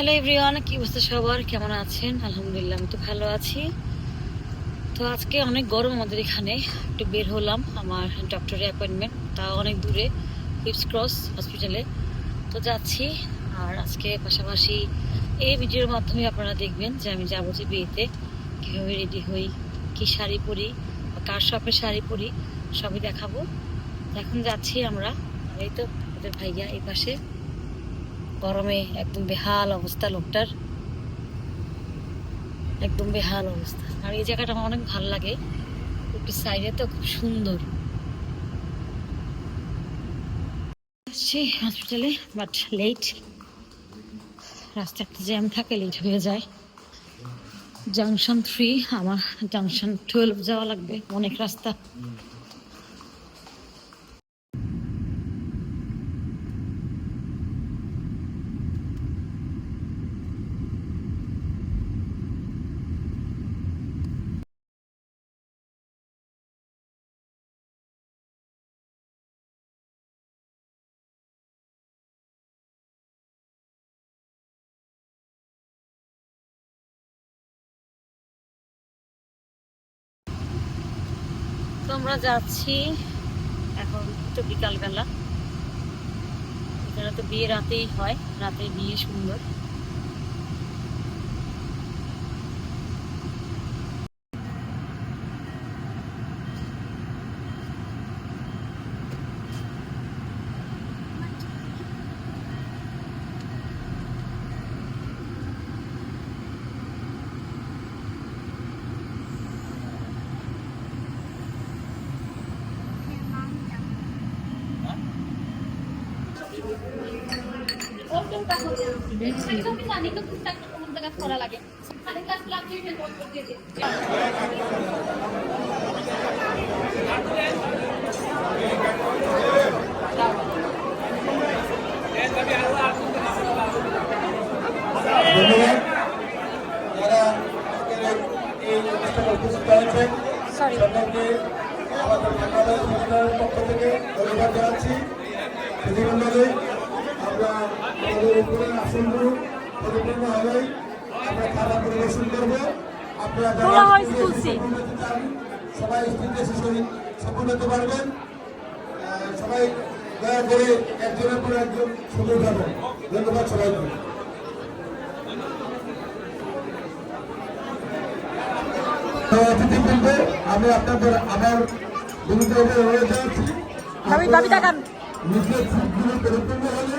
Hello everyone কি অবস্থা সবার? কেমন আছেন? আলহামদুলিল্লাহ, আমি তো ভালো আছি। তো আজকে অনেক গরম আমাদের এখানে। একটু বের হলাম আমার ডক্টরের অ্যাপয়েন্টমেন্ট তা অনেক দূরে হিপস ক্রস হসপিটালে তো যাচ্ছি। আর আজকে পাশাপাশি এই ভিডিওর মাধ্যমে আপনারা দেখবেন যে আমি যাব যে বিয়েতে। কীভাবে রেডি হই, কি শাড়ি পরি, বা কার শপের শাড়ি পরি, সবই দেখাবো। এখন যাচ্ছি আমরা। এই তো ওদের ভাইয়া এই পাশে। গরমে একদম বেহাল অবস্থা লোকটার। একদম বেহাল অবস্থা। আর এই জায়গাটা আমার অনেক ভালো লাগে। একটু সাইডে তো খুব সুন্দর। আসছি হসপিটালে বাট লেট রাস্তা একটা জ্যাম থাকে লেট হয়ে যায়। জাংশন থ্রি আমার জাংশন টুয়েলভ যাওয়া লাগবে। অনেক রাস্তা। আমরা যাচ্ছি এখন তো বিকালবেলা। এখানে তো বিয়ে রাতেই হয় রাতে বিয়ে সুন্দর। হয়েছেন Sorry. সকলকে আমাদের সরকারের পক্ষ থেকে ধন্যবাদ জানাচ্ছি। প্রতিবন্ধকে আমরা আমাদের উপরে আসনগুলো পরিপূর্ণ হলেই আমরা খাবার পরিবেশন করব আপনারা যারা তোলা স্কুলে তুলসী। সফল হতে চান, সবাই স্ত্রীতে শিশু সফল হতে পারবেন সবাই দয়া করে একজনের পর একজন সুযোগ যাবেন ধন্যবাদ সবাইকে অতিথিবৃন্দ আমি আপনাদের আবার বিনীত অনুরোধ জানাচ্ছি ভাবি, ভাবি তাকান। নিজের সিটগুলো পরিপূর্ণ হলে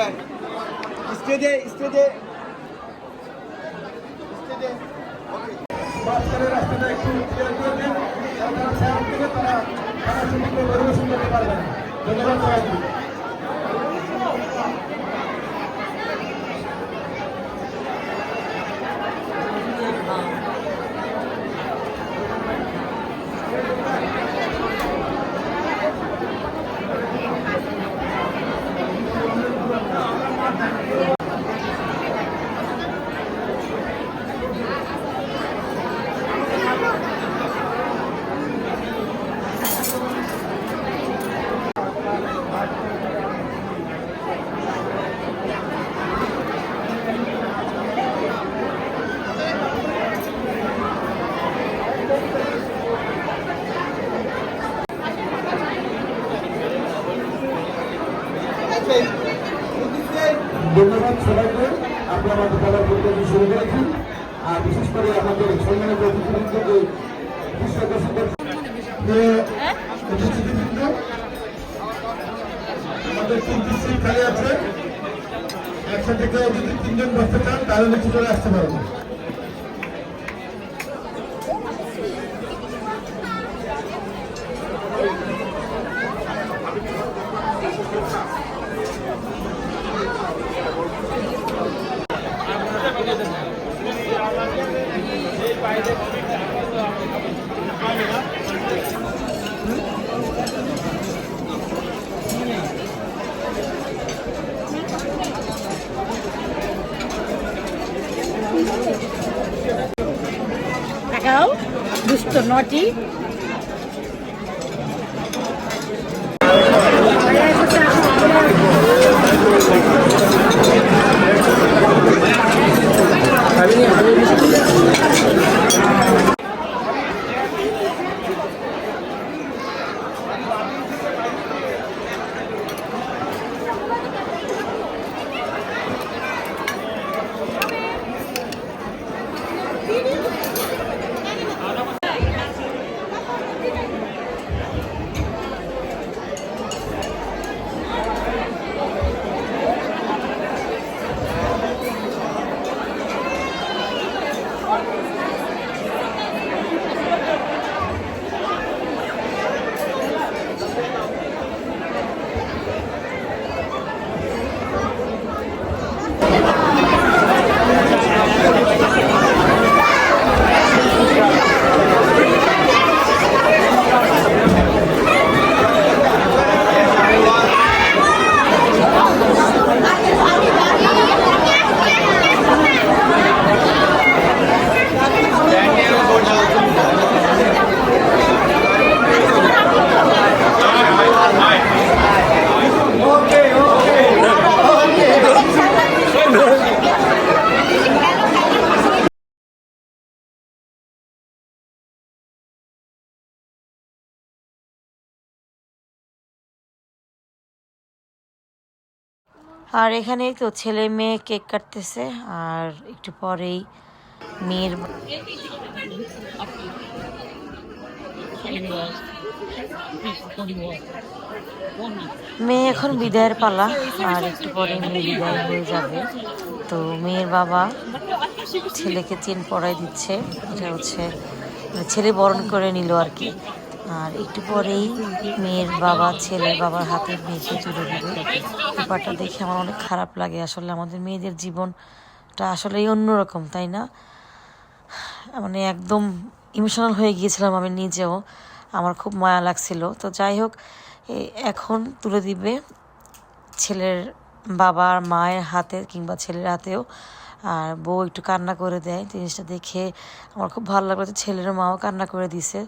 Yeah. স্টেজে স্টেজে. Okay. মাঝখানের রাস্তাটা একটু clear করে দিন। আপনারা সামনে থেকে তারা তারা সুন্দর পরিবেশন করতে পারবেন। ধন্যবাদ সবাইকে। ধন্যবাদ সবাইকে। আপনারা আমাদের খেলার পরিকল্পনা শুরু করেছেন আর বিশেষ করে আমাদের সম্মানিত অতিথিবৃন্দ, যে বিশ্ব প্রসিদ্ধ অতিথিবৃন্দ, আমাদের তিনটি আছে। একসাথে কেউ যদি তিনজন বসতে চান, তাহলে চলে আসতে পারবেন। নটি আর এখানে তো ছেলে মেয়ে কেক কাটতেছে, আর একটু পরেই মেয়ের মেয়ে এখন বিদায়ের পালা, আর একটু পরে মেয়ে বিদায় হয়ে যাবে। তো মেয়ের বাবা ছেলেকে চেন পরাই দিচ্ছে, এটা হচ্ছে, ছেলে বরণ করে নিল আর কি। আর একটু পরেই মেয়ের বাবা, ছেলের বাবার হাতে মেয়েকে তুলে দিবে। ব্যাপারটা দেখে আমার অনেক খারাপ লাগে। আসলে আমাদের মেয়েদের জীবনটা আসলেই অন্যরকম, তাই না? মানে একদম ইমোশনাল হয়ে গিয়েছিলাম আমি নিজেও। আমার খুব মায়া লাগছিল। তো যাই হোক এখন তুলে দিবে ছেলের বাবার মায়ের হাতে কিংবা ছেলের হাতেও। আর বউ একটু কান্না করে দেয়। জিনিসটা দেখে আমার খুব ভালো লাগল ছেলের মাও কান্না করে দিছে।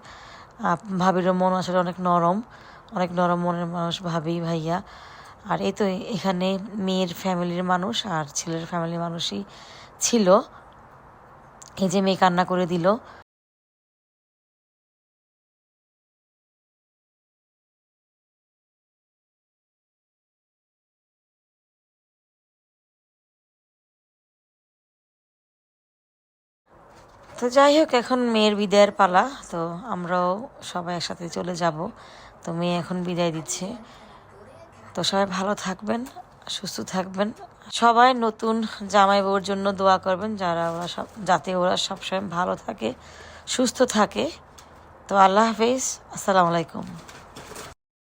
ভাবিরও মন আসলে অনেক নরম অনেক নরম মনের মানুষ ভাবি, ভাইয়া। আর এই তো এখানে মেয়ের ফ্যামিলির মানুষ আর ছেলের ফ্যামিলির মানুষই ছিল। এই যে মেয়ে কান্না করে দিল। তো যাই হোক, এখন মেয়ের বিদায়ের পালা। তো আমরাও সবাই একসাথে চলে যাব। তো মেয়ে এখন বিদায় দিচ্ছে। তো সবাই ভালো থাকবেন, সুস্থ থাকবেন। সবাই নতুন জামাই বউর জন্য দোয়া করবেন, যারা ওরা সব, যাতে ওরা সবসময় ভালো থাকে, সুস্থ থাকে। তো আল্লাহ হাফিজ। আসসালামু আলাইকুম।